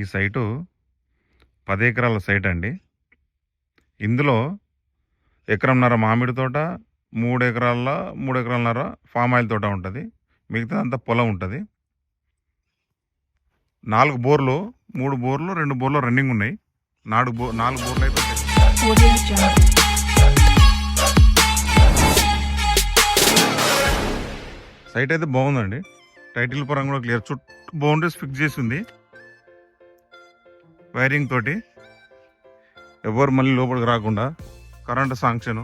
ఈ సైటు పది ఎకరాల సైట్ అండి. ఇందులో ఎకరంన్నర మామిడి తోట మూడు ఎకరాల మూడు ఎకరాలన్నర ఫామ్ ఆయిల్ తోట ఉంటుంది. మిగతా అంతా పొలం ఉంటుంది. నాలుగు బోర్లు మూడు బోర్లు రెండు బోర్లు రన్నింగ్ ఉన్నాయి. నాలుగు బో నాలుగు బోర్లు అయితే సైట్ అయితే బాగుందండి. టైటిల్ పరంగా కూడా క్లియర్. చుట్టూ బౌండరీస్ ఫిక్స్ చేసి ఉంది. వైరింగ్ తోటి ఎవరు మళ్ళీ లోపలికి రాకుండా కరెంటు సాంక్షన్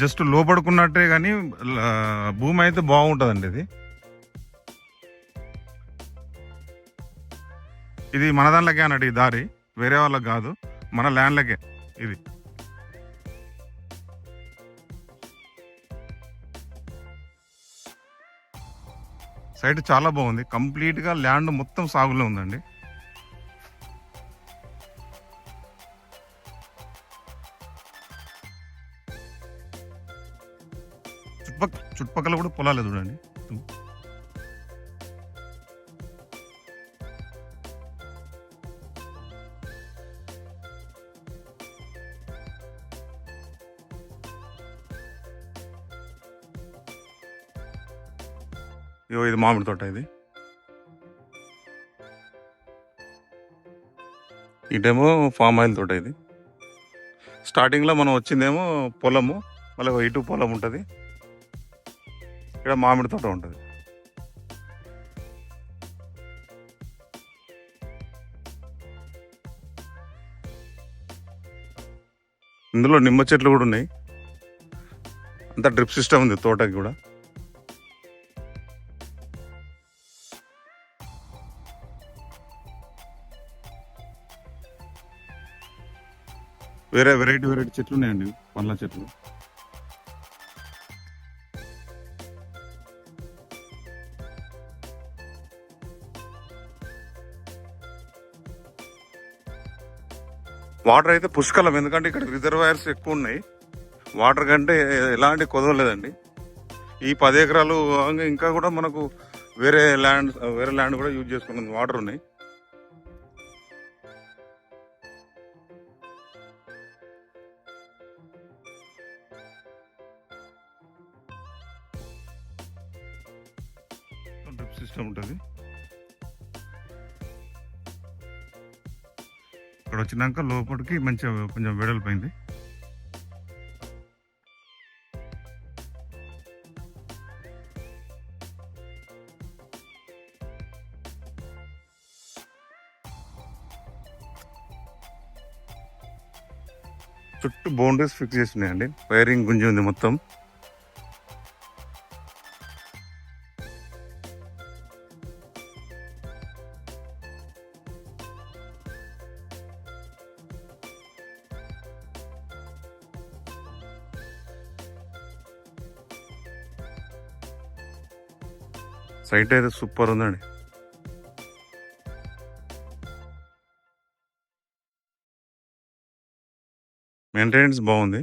జస్ట్ లోపడుకున్నట్టే కానీ భూమి అయితే బాగుంటుందండి ఇది. ఇది మన దానిలోకే అన్నట్టు ఈ దారి వేరే వాళ్ళకి కాదు మన ల్యాండ్లకే ఇది. సైట్ చాలా బాగుంది. కంప్లీట్గా ల్యాండ్ మొత్తం సాగులో ఉందండి. చుట్టుపక్క చుట్టుపక్కల కూడా పొలాలే చూడండి. ఇగో ఇది మామిడి తోట ఇది. ఇటేమో ఫామ్ ఆయిల్ తోట ఇది. స్టార్టింగ్లో మనం వచ్చిందేమో పొలము మళ్ళీ ఇటు పొలం ఉంటుంది. ఇక్కడ మామిడి తోట ఉంటుంది. ఇందులో నిమ్మ చెట్లు కూడా ఉన్నాయి. అంత డ్రిప్ సిస్టమ్ ఉంది తోటకి కూడా. వేరే వెరైటీ వెరైటీ చెట్లు ఉన్నాయండి పండ్ల చెట్లు. వాటర్ అయితే పుష్కలం ఎందుకంటే ఇక్కడ రిజర్వాయర్స్ ఎక్కువ ఉన్నాయి. వాటర్ కంటే ఎలాంటి కొదవలేదండి ఈ పది ఎకరాలు ఇంకా కూడా మనకు వేరే ల్యాండ్ వేరే ల్యాండ్ కూడా యూజ్ చేసుకున్నది వాటర్ ఉన్నాయి. డ్రిప్ సిస్టమ్ ఉంటుంది. ఇక్కడ వచ్చినాక లోపలికి మంచిగా కొంచెం వెడల్పోయింది చుట్టూ బౌండరీస్ ఫిక్స్ చేసి ఉన్నాయండి వైరింగ్ గుంజి ఉంది మొత్తం. సైట్ అయితే సూపర్ ఉందండి. మెయింటెనెన్స్ బాగుంది.